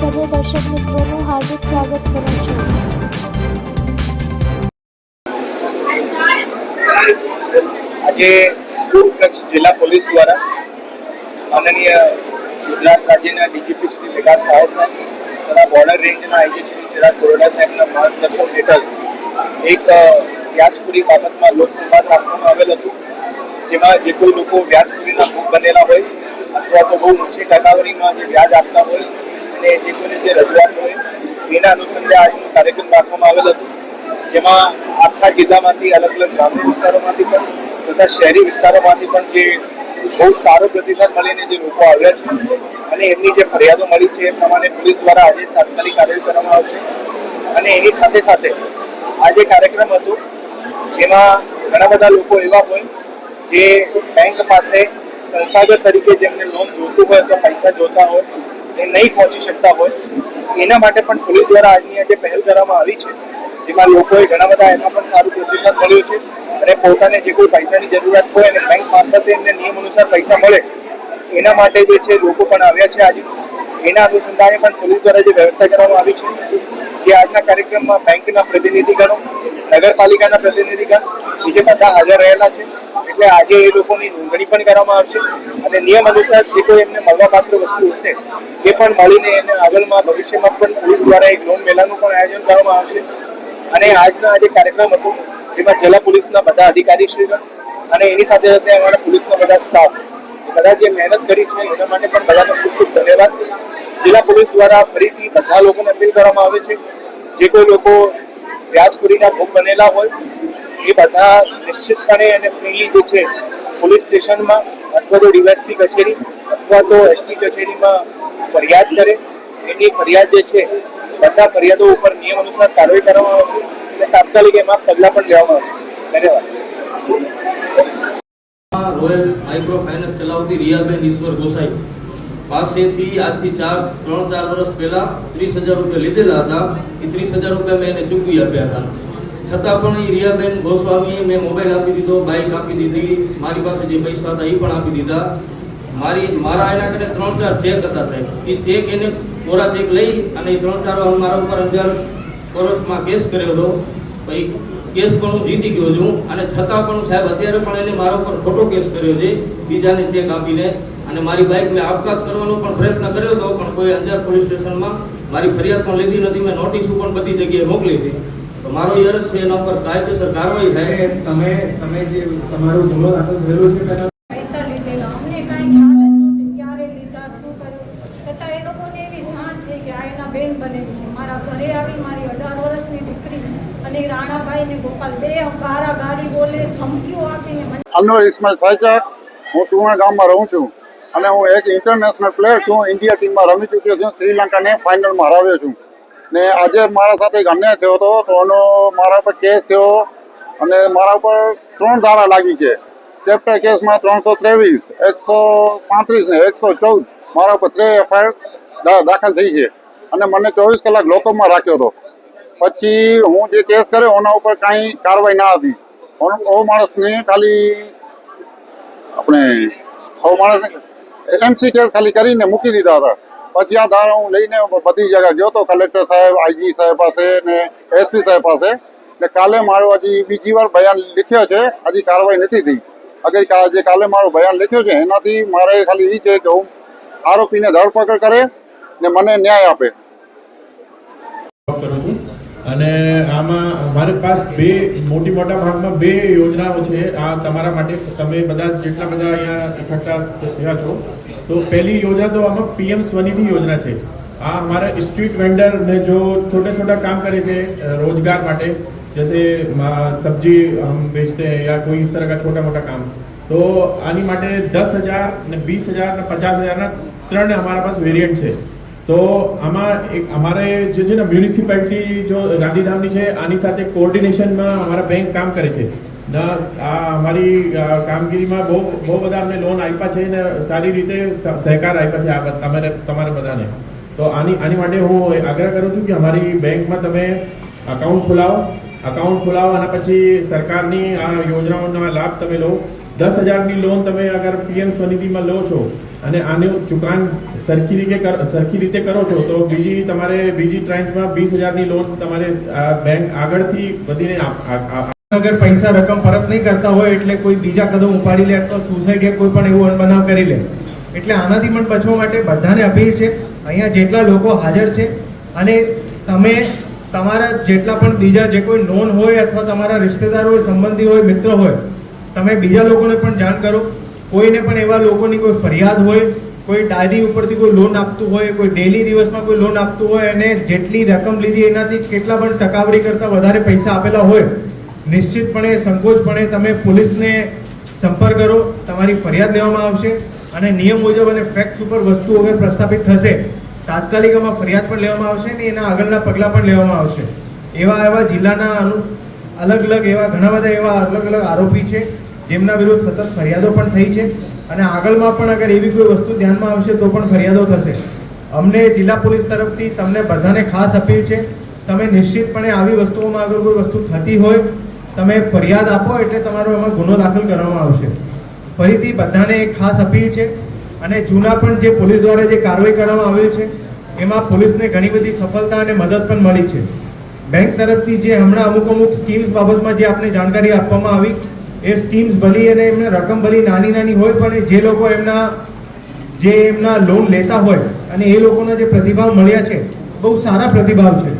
સર્વે દર્શક મિત્રોનું હાર્દિક સ્વાગત કરું છું. આજે કચ્છ જિલ્લા પોલીસ દ્વારા માનનીય ગુજરાત રાજ્યના ડીજીપી શ્રી વિકાસ સહાય સાહેબ તથા બોર્ડર રેન્જના આઈજી શ્રી ચિરાગ ગોરડા સાહેબના માર્ગદર્શન હેઠળ એક વ્યાજપુરી બાબતમાં લોકસંવાદ રાખવામાં આવેલ હતું, જેમાં જે કોઈ લોકો વ્યાજખોરીના ભોગ બનેલા હોય અથવા તો બહુ ઊંચી ટકાવારીમાં જે વ્યાજ આપતા હોય અને જે કોઈને જે રજૂઆત હોય એના અનુસંધે આજનો કાર્યક્રમ રાખવામાં આવેલ હતો. જેમાં આખા જિલ્લામાંથી અલગ અલગ ગ્રામ્ય વિસ્તારોમાંથી પણ તથા શહેરી વિસ્તારોમાંથી પણ જે બહુ સારો પ્રતિસાદ મળીને જે લોકો આવ્યા છે અને એમની જે ફરિયાદો મળી છે એ પ્રમાણે પોલીસ દ્વારા આજે તાત્કાલિક કાર્યવાહી કરવામાં આવશે. અને એની સાથે સાથે આ જે કાર્યક્રમ હતો, જેમાં ઘણા બધા લોકો એવા હોય જે બેંક પાસે સંસ્થાગત તરીકે જેમને લોન જોતું હોય અથવા પૈસા જોતા હોય એ નહીં પહોંચી શકતા હોય, એના માટે પણ પોલીસ દ્વારા આજની આજે પહેલ કરવામાં આવી છે. જેમાં લોકોએ ઘણા બધા એમાં પણ સારું પ્રતિસાદ મળ્યો છે અને પોતાને જે કોઈ પૈસાની જરૂરિયાત હોય અને બેંક મારફતે એમને નિયમ અનુસાર પૈસા મળે, એના માટે જે છે લોકો પણ આવ્યા છે આજે. એના અનુસંધાને પણ પોલીસ દ્વારા જે વ્યવસ્થા કરવામાં આવી છે, જે આજના કાર્યક્રમમાં બેંકના પ્રતિનિધિગણો, નગરપાલિકાના પ્રતિનિધિગણ, બીજે બધા હાજર રહેલા છે. એટલે આજે એ લોકોની નોંધણી પણ કરવામાં આવશે અને નિયમ અનુસાર જે કોઈ એમને મળવાપાત્ર વસ્તુ હશે, એ પણ મળીને એને આગળમાં ભવિષ્યમાં પણ પોલીસ દ્વારા એક લોન મેળાનું પણ આયોજન કરવામાં આવશે. અને આજના આજે કાર્યક્રમ હતો, જેમાં જિલ્લા પોલીસના બધા અધિકારીશ્રીગણ અને એની સાથે સાથે અમારા પોલીસના બધા સ્ટાફ, બધા જે મહેનત કરી છે, એના માટે પણ બધાનો ખૂબ ખૂબ ધન્યવાદ. જિલ્લા પોલીસ દ્વારા ફરીથી બધા લોકોને અપીલ કરવામાં આવે છે. જે કોઈ લોકો વ્યાજખોરીના ભોગ બનેલા હોય, એ બધા નિશ્ચિતપણે અને ફ્રીલી જે છે, પોલીસ સ્ટેશનમાં અથવા તો ડીવાયસપી કચેરી અથવા તો એસપી કચેરીમાં ફરિયાદ કરે. એની ફરિયાદ જે છે, બધા ફરિયાદો ઉપર નિયમ અનુસાર કાર્યવાહી કરવામાં આવશે અને તાત્કાલિક એમાં પગલાં પણ લેવામાં આવશે. ધન્યવાદ. રોયલ માઇક્રો ફાઇનાન્સ ચલાવતી રિયાબેન ઈશ્વર ગોસાઈ પાસેથી આજથી ચાર, ત્રણ, ચાર વર્ષ પહેલા ત્રીસ હજાર રૂપિયા લીધેલા હતા. એ ત્રીસ હજાર રૂપિયા મેં એને ચૂકવી આપ્યા હતા. છતાં પણ એ રિયાબેન ગોસ્વામીએ મેં મોબાઈલ આપી દીધો, બાઇક આપી દીધી, મારી પાસે જે પૈસા હતા એ પણ આપી દીધા. મારી, મારા એના કરીને ત્રણ, ચાર ચેક હતા સાહેબ. એ ચેક એને કોરા ચેક લઈ અને એ ત્રણ, ચાર વાર મારા ઉપર અંજાર કોર્ટમાં કેસ કર્યો હતો. પછી કેસ પણ હું જીતી ગયો છું. અને છતાં પણ સાહેબ, અત્યારે પણ એને મારા ઉપર ખોટો કેસ કર્યો છે. બીજાને ચેક આપીને અને મારી બાઇક મેં આપઘાત કરવાનો પણ પ્રયત્ન કર્યો હતો પણ કોઈ અંજાર પોલીસ સ્ટેશનમાં મારી ફરિયાદ પણ લીધી નથી. મેં નોટિસો પણ બધી જગ્યાએ મોકલી હતી. તો મારો એ અરજ છે એના ઉપર કાયદેસર કાર્યવાહી થાય. તમે તમે જે તમારો ગુનો દાખલ થયેલો છે તેના પૈસા લીધેલા. અમને કાંઈ ખ્યાલ જ નહોતી ક્યારે લીધા શું કર્યું. છતાં એ લોકોને એવી જાણ થઈ કે આ એના બેન બને છે. મારા ઘરે આવી મારી અઢાર વર્ષની દીકરી અને રાણાભાઈ ને ગોપાલ બે ગારા ગાડી બોલે ધમકીઓ આપીને ઇસ્માઇલ હું તુણા ગામમાં રહું છું. અને હું એક ઇન્ટરનેશનલ પ્લેયર છું. ઇન્ડિયા ટીમમાં રમી ચૂક્યો છું. શ્રીલંકાને ફાઇનલમાં હરાવ્યો છું. ને આજે મારા સાથે એક અન્યાય થયો હતો. તો એનો મારા પર કેસ થયો અને મારા ઉપર ત્રણ ધારા લાગી છે. ચેપ્ટર કેસમાં ત્રણસો ત્રેવીસ, એકસો પાંત્રીસ ને એકસો ચૌદ મારા ઉપર ત્રે એફઆઈઆર દાખલ થઈ છે. અને મને ચોવીસ કલાક લોકઅપમાં રાખ્યો હતો. પછી હું જે કેસ કર્યો એના ઉપર કાંઈ કાર્યવાહી ના હતી. ઓ માણસને ખાલી, આપણે ઓ માણસને એમસી કેસ ખાલી કરીને મૂકી દીધા હતા. પછી આ ધારા હું લઈને બધી જગ્યા ગયો તો કલેક્ટર સાહેબ આઈજી સાહેબ પાસે ને એસપી સાહેબ પાસે ને કાલે મારો હજી બીજી વાર બયાન લખ્યો છે, હજી કાર્યવાહી નથી થઈ. અગર જે કાલે મારો બયાન લખ્યો છે, એનાથી મારે ખાલી એ છે કે હું આરોપીને ધરપકડ કરે ને મને ન્યાય આપે. અને આમાં અમારી પાસ બે મોટી મોટા ભાગમાં બે યોજનાઓ છે. આ તમારા માટે તમે બધા જેટલા બધા અહીંયા એકઠા થયા છો. તો પહેલી યોજના તો આમાં પીએમ સ્વનિધિ યોજના છે. આ અમારા સ્ટ્રીટ વેન્ડર ને જો છોટા છોટા કામ કરે છે રોજગાર માટે જૈसे સબ્જી હમ વેચતે યા કોઈ ઇસ તરહ કા છોટા મોટા કામ. તો આની માટે દસ હજાર ને વીસ હજાર ને પચાસ હજારના ત્રણ અમારા પાસે વેરિયન્ટ છે. તો આમાં એક અમારે જે છે ને મ્યુનિસિપાલિટી જો ગાંધીધામની છે, આની સાથે કોઓર્ડિનેશનમાં અમારા બેંક કામ કરે છે. આ અમારી કામગીરીમાં બહુ બહુ બધા અમને લોન આપ્યા છે ને સારી રીતે સહકાર આપ્યા છે આ તમારે તમારે બધાને. તો આની આની માટે હું આગ્રહ કરું છું કે અમારી બેંકમાં તમે અકાઉન્ટ ખોલાવો. અકાઉન્ટ ખોલાવો અને પછી સરકારની આ યોજનાઓનો લાભ તમે લો. દસ હજારની લોન તમે અગર પીએમ સ્વનિધિમાં લો છો અને આનું ચુકાન સરખી રીતે સરખી રીતે કરો છો, તો બીજી તમારે, બીજી ટ્રાન્ચમાં વીસ હજારની લોન તમારે બેંક આગળથી વધીને અગર પૈસા રકમ પરત નહીં કરતા હોય એટલે કોઈ બીજા કદમ ઉપાડી લે અથવા સુસાઇડ કે કોઈ પણ એવું અનબનાવ કરી લે. એટલે આનાથી પણ બચવા માટે બધાને અપીલ છે, અહીંયા જેટલા લોકો હાજર છે અને તમે તમારા જેટલા પણ બીજા જે કોઈ નોન હોય અથવા તમારા રિશ્તેદાર હોય, સંબંધી હોય, મિત્ર હોય તમે બીજા લોકોને પણ જાણ કરો. કોઈને પણ એવા લોકોની કોઈ ફરિયાદ હોય, કોઈ ડાયરી ઉપરથી કોઈ લોન આપતું હોય, કોઈ ડેલી દિવસમાં કોઈ લોન આપતું હોય અને જેટલી રકમ લીધી એનાથી કેટલા પણ ટકાવરી કરતાં વધારે પૈસા આપેલા હોય, નિશ્ચિતપણે, સંકોચપણે તમે પોલીસને સંપર્ક કરો. તમારી ફરિયાદ લેવામાં આવશે અને નિયમ મુજબ અને ફેક્ટ્સ ઉપર વસ્તુ વગર પ્રસ્થાપિત થશે, તાત્કાલિક આમાં ફરિયાદ પણ લેવામાં આવશે ને એના આગળના પગલાં પણ લેવામાં આવશે. એવા એવા જિલ્લાના અલગ અલગ એવા ઘણા બધા એવા અલગ અલગ આરોપી છે. જેમના વિરુદ્ધ સતત ફરિયાદો પણ થઈ છે અને આગળમાં પણ અગર એવી કોઈ વસ્તુ ધ્યાનમાં આવશે તો પણ ફરિયાદો થશે. અમને જિલ્લા પોલીસ તરફથી તમને બધાને ખાસ અપીલ છે, તમે નિશ્ચિતપણે આવી વસ્તુઓમાં અગર કોઈ વસ્તુ થતી હોય, તમે ફરિયાદ આપો એટલે તમારો એમાં ગુનો દાખલ કરવામાં આવશે. ફરીથી બધાને એક ખાસ અપીલ છે અને જૂના પણ જે પોલીસ દ્વારા જે કાર્યવાહી કરવામાં આવેલ છે, એમાં પોલીસને ઘણી બધી સફળતા અને મદદ પણ મળી છે. બેંક તરફથી જે હમણાં અમુક અમુક સ્કીમ્સ બાબતમાં જે આપને જાણકારી આપવામાં આવી એ સ્કીમ્સ ભલી અને એમને રકમ ભલી નાની નાની હોય પણ જે લોકો એમના, જે એમના લોન લેતા હોય અને એ લોકોના જે પ્રતિભાવ મળ્યા છે, બહુ સારા પ્રતિભાવ છે.